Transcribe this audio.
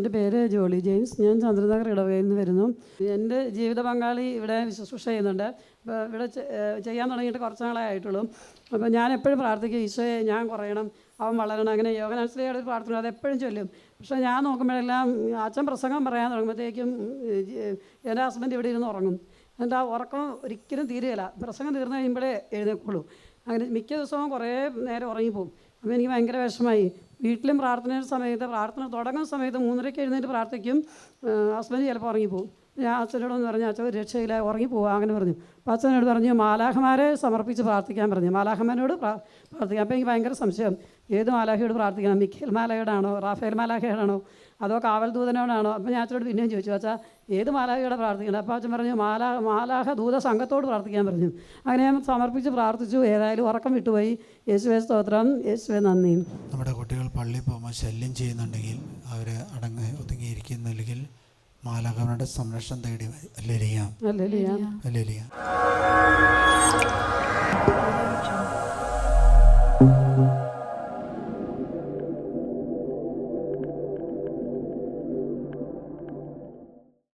എന്റെ പേര് ജോളി ജെയിംസ്. ഞാൻ ചന്ദ്രനഗർ ഇടവകയിൽ നിന്ന് വരുന്നു. എന്റെ ജീവിത പങ്കാളി ഇവിടെ ശുശ്രൂഷ ചെയ്യുന്നുണ്ട്. അപ്പോൾ ഇവിടെ ചെയ്യാൻ തുടങ്ങിയിട്ട് കുറച്ച് നാളേ ആയിട്ടുള്ളൂ. അപ്പോൾ ഞാൻ എപ്പോഴും പ്രാർത്ഥിക്കും ഈശോയെ ഞാൻ കുറയണം അവൻ വളരണം. അങ്ങനെ യോഗനാശ്രയുടെ ഒരു പ്രാർത്ഥന അത് എപ്പോഴും ചൊല്ലും. പക്ഷേ ഞാൻ നോക്കുമ്പോഴെല്ലാം അച്ഛൻ പ്രസംഗം പറയാൻ തുടങ്ങുമ്പോഴത്തേക്കും എന്റെ ഹസ്ബൻഡ് ഇവിടെ ഇരുന്ന് ഉറങ്ങും. എന്നിട്ട് ആ ഉറക്കം ഒരിക്കലും തീരുകയില്ല. പ്രസംഗം തീർന്നു കഴിയുമ്പോഴേ എഴുന്നേക്കുള്ളൂ അങ്ങനെ മിക്ക ദിവസവും കുറേ നേരം ഉറങ്ങിപ്പോവും. അപ്പോൾ എനിക്ക് ഭയങ്കര വിഷമമായി. വീട്ടിലും പ്രാർത്ഥനയുടെ സമയത്ത് പ്രാർത്ഥന തുടങ്ങുന്ന സമയത്ത് മൂന്നരയ്ക്ക് എഴുന്നേറ്റ് പ്രാർത്ഥിക്കും. ഹസ്ബൻഡ് ചിലപ്പോൾ ഉറങ്ങിപ്പോവും. ഞാൻ അച്ഛനോടൊന്ന് പറഞ്ഞു അച്ഛൻ രക്ഷയില്ല ഉറങ്ങിപ്പോവാ അങ്ങനെ പറഞ്ഞു. അപ്പോൾ അച്ഛനോട് പറഞ്ഞു മാലാഹമാരെ സമർപ്പിച്ച് പ്രാർത്ഥിക്കാൻ പറഞ്ഞു. മാലാഖമാരോട് പ്രാ പ്രാർത്ഥിക്കാം അപ്പോൾ എനിക്ക് ഭയങ്കര സംശയം. ഏത് മാലാഹയോട് പ്രാർത്ഥിക്കണം? മിഖേൽ മാലാഹയോടാണോ റാഫേൽ മാലാഹയോടാണോ അതോ കാവൽ ദൂതനോടാണോ? അപ്പോൾ ഞാൻ അച്ഛനോട് പിന്നെയും ചോദിച്ചു അച്ഛാ ഏത് മാലാഹയോടെ പ്രാർത്ഥിക്കണം? അപ്പോൾ അച്ഛൻ പറഞ്ഞു മാലാ മാലാഹ ദൂത സംഘത്തോട് പ്രാർത്ഥിക്കാൻ പറഞ്ഞു. അങ്ങനെ ഞാൻ സമർപ്പിച്ച് പ്രാർത്ഥിച്ചു. ഏതായാലും ഉറക്കം വിട്ടുപോയി. യേശുവേ സ്തോത്രം. യേശുവേ നന്ദി. നമ്മുടെ കുട്ടികൾ പള്ളിയിൽ പോകുമ്പോൾ ശല്യം ചെയ്യുന്നുണ്ടെങ്കിൽ അവർ അടങ്ങി ഒതുങ്ങിയിരിക്കുന്നില്ലെങ്കിൽ മാലാഖവനുടെ സംരക്ഷണം തേടി അല്ലേലിയാം? അല്ലേ അല്ലേലിയാം.